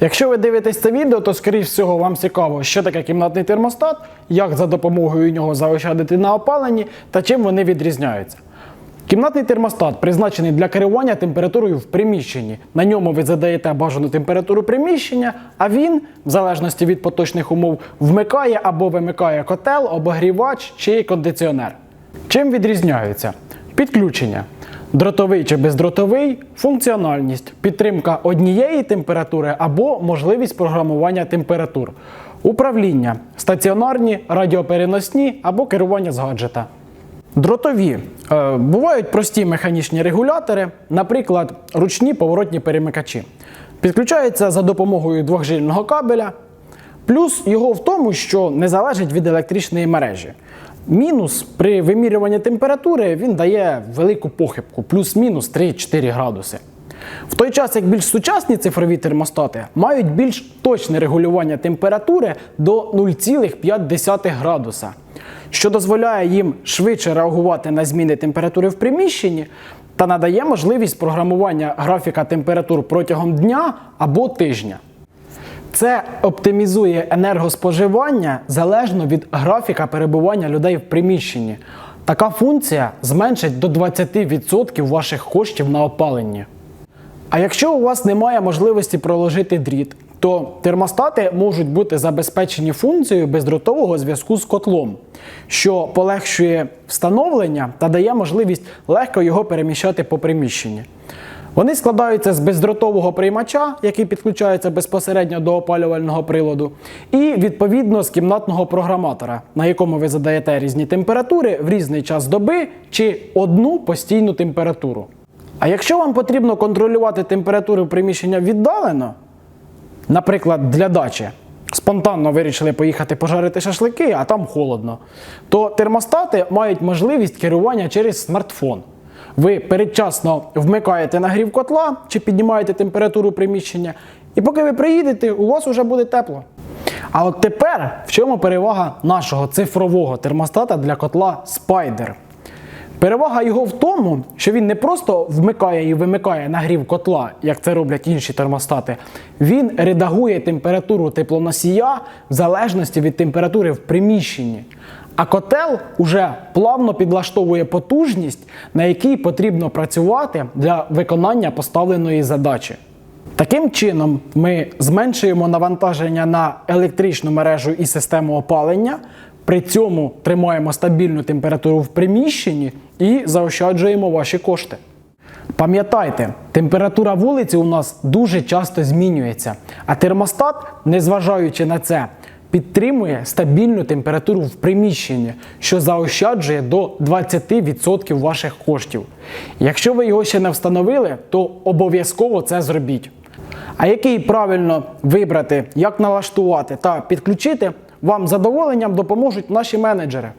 Якщо ви дивитесь це відео, то скоріш всього вам цікаво, що таке кімнатний термостат, як за допомогою нього заощадити на опаленні та чим вони відрізняються. Кімнатний термостат призначений для керування температурою в приміщенні. На ньому ви задаєте бажану температуру приміщення, а він, в залежності від поточних умов, вмикає або вимикає котел, обогрівач чи кондиціонер. Чим відрізняються? Підключення. Дротовий чи бездротовий, функціональність, підтримка однієї температури або можливість програмування температур, управління, стаціонарні, радіопереносні або керування з гаджета. Дротові Е, бувають прості механічні регулятори, наприклад, ручні поворотні перемикачі. Підключаються за допомогою двохжильного кабеля. Плюс його в тому, що не залежить від електричної мережі. Мінус при вимірюванні температури він дає велику похибку, плюс-мінус 3-4 градуси. В той час, як більш сучасні цифрові термостати мають більш точне регулювання температури до 0,5 градуса, що дозволяє їм швидше реагувати на зміни температури в приміщенні та надає можливість програмування графіка температур протягом дня або тижня. Це оптимізує енергоспоживання залежно від графіка перебування людей в приміщенні. Така функція зменшить до 20% ваших коштів на опалення. А якщо у вас немає можливості проложити дріт, то термостати можуть бути забезпечені функцією бездротового зв'язку з котлом, що полегшує встановлення та дає можливість легко його переміщати по приміщенні. Вони складаються з бездротового приймача, який підключається безпосередньо до опалювального приладу, і відповідно з кімнатного програматора, на якому ви задаєте різні температури в різний час доби чи одну постійну температуру. А якщо вам потрібно контролювати температуру приміщення віддалено, наприклад, для дачі, спонтанно вирішили поїхати пожарити шашлики, а там холодно, то термостати мають можливість керування через смартфон. Ви передчасно вмикаєте нагрів котла чи піднімаєте температуру приміщення, і поки ви приїдете, у вас вже буде тепло. А от тепер в чому перевага нашого цифрового термостата для котла Spider? Перевага його в тому, що він не просто вмикає і вимикає нагрів котла, як це роблять інші термостати. Він редагує температуру теплоносія в залежності від температури в приміщенні. А котел уже плавно підлаштовує потужність, на якій потрібно працювати для виконання поставленої задачі. Таким чином, ми зменшуємо навантаження на електричну мережу і систему опалення, при цьому тримаємо стабільну температуру в приміщенні і заощаджуємо ваші кошти. Пам'ятайте, температура вулиці у нас дуже часто змінюється, а термостат, незважаючи на це, підтримує стабільну температуру в приміщенні, що заощаджує до 20% ваших коштів. Якщо ви його ще не встановили, то обов'язково це зробіть. А який правильно вибрати, як налаштувати та підключити, вам задоволенням допоможуть наші менеджери.